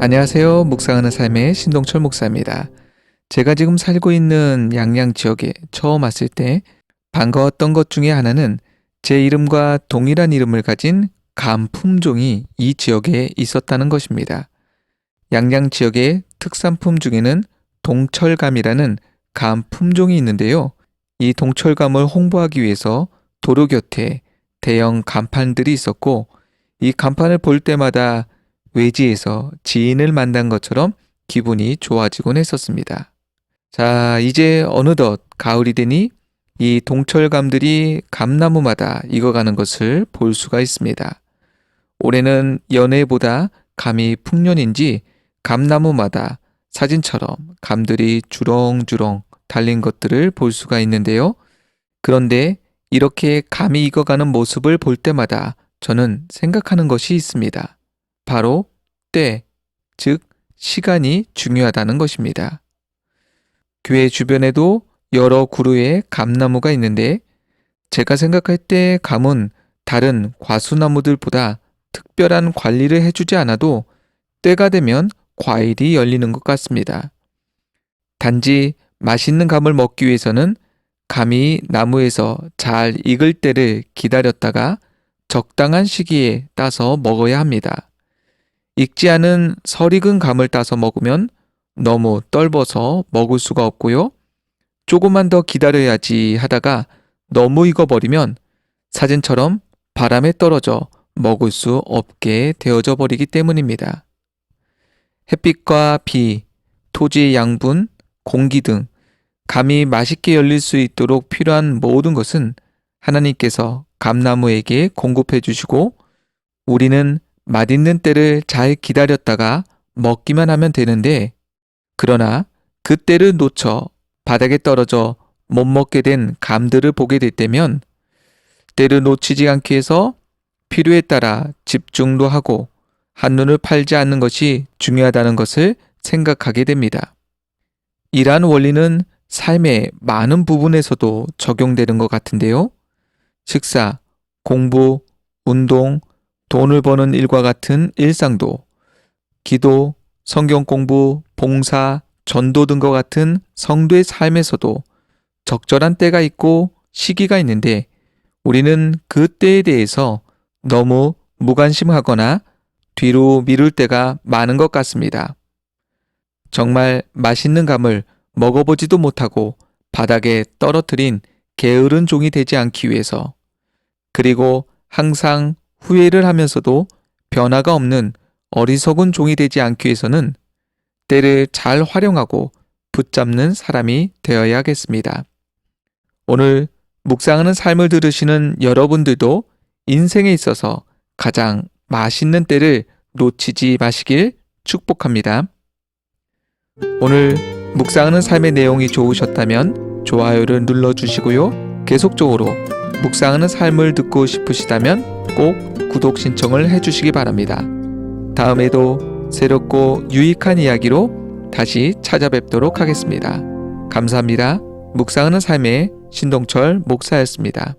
안녕하세요. 묵상하는 삶의 신동철 목사입니다. 제가 지금 살고 있는 양양 지역에 처음 왔을 때 반가웠던 것 중에 하나는 제 이름과 동일한 이름을 가진 감 품종이 이 지역에 있었다는 것입니다. 양양 지역의 특산품 중에는 동철감이라는 감 품종이 있는데요. 이 동철감을 홍보하기 위해서 도로 곁에 대형 간판들이 있었고 이 간판을 볼 때마다 외지에서 지인을 만난 것처럼 기분이 좋아지곤 했었습니다. 자, 이제 어느덧 가을이 되니 이 동철감들이 감나무마다 익어가는 것을 볼 수가 있습니다. 올해는 연애보다 감이 풍년인지 감나무마다 사진처럼 감들이 주렁주렁 달린 것들을 볼 수가 있는데요. 그런데 이렇게 감이 익어가는 모습을 볼 때마다 저는 생각하는 것이 있습니다. 바로 때, 즉 시간이 중요하다는 것입니다. 교회 주변에도 여러 구루의 감나무가 있는데 제가 생각할 때 감은 다른 과수나무들보다 특별한 관리를 해주지 않아도 때가 되면 과일이 열리는 것 같습니다. 단지 맛있는 감을 먹기 위해서는 감이 나무에서 잘 익을 때를 기다렸다가 적당한 시기에 따서 먹어야 합니다. 익지 않은 설익은 감을 따서 먹으면 너무 떫어서 먹을 수가 없고요. 조금만 더 기다려야지 하다가 너무 익어버리면 사진처럼 바람에 떨어져 먹을 수 없게 되어져 버리기 때문입니다. 햇빛과 비, 토지의 양분, 공기 등 감이 맛있게 열릴 수 있도록 필요한 모든 것은 하나님께서 감나무에게 공급해 주시고 우리는 맛있는 때를 잘 기다렸다가 먹기만 하면 되는데 그러나 그 때를 놓쳐 바닥에 떨어져 못 먹게 된 감들을 보게 될 때면 때를 놓치지 않기 위해서 필요에 따라 집중도 하고 한눈을 팔지 않는 것이 중요하다는 것을 생각하게 됩니다. 이러한 원리는 삶의 많은 부분에서도 적용되는 것 같은데요. 식사, 공부, 운동, 돈을 버는 일과 같은 일상도 기도, 성경 공부, 봉사, 전도 등과 같은 성도의 삶에서도 적절한 때가 있고 시기가 있는데 우리는 그 때에 대해서 너무 무관심하거나 뒤로 미룰 때가 많은 것 같습니다. 정말 맛있는 감을 먹어보지도 못하고 바닥에 떨어뜨린 게으른 종이 되지 않기 위해서 그리고 항상 후회를 하면서도 변화가 없는 어리석은 종이 되지 않기 위해서는 때를 잘 활용하고 붙잡는 사람이 되어야겠습니다. 오늘 묵상하는 삶을 들으시는 여러분들도 인생에 있어서 가장 맛있는 때를 놓치지 마시길 축복합니다. 오늘 묵상하는 삶의 내용이 좋으셨다면 좋아요를 눌러주시고요. 계속적으로 묵상하는 삶을 듣고 싶으시다면 꼭 구독 신청을 해주시기 바랍니다. 다음에도 새롭고 유익한 이야기로 다시 찾아뵙도록 하겠습니다. 감사합니다. 묵상하는 삶의 신동철 목사였습니다.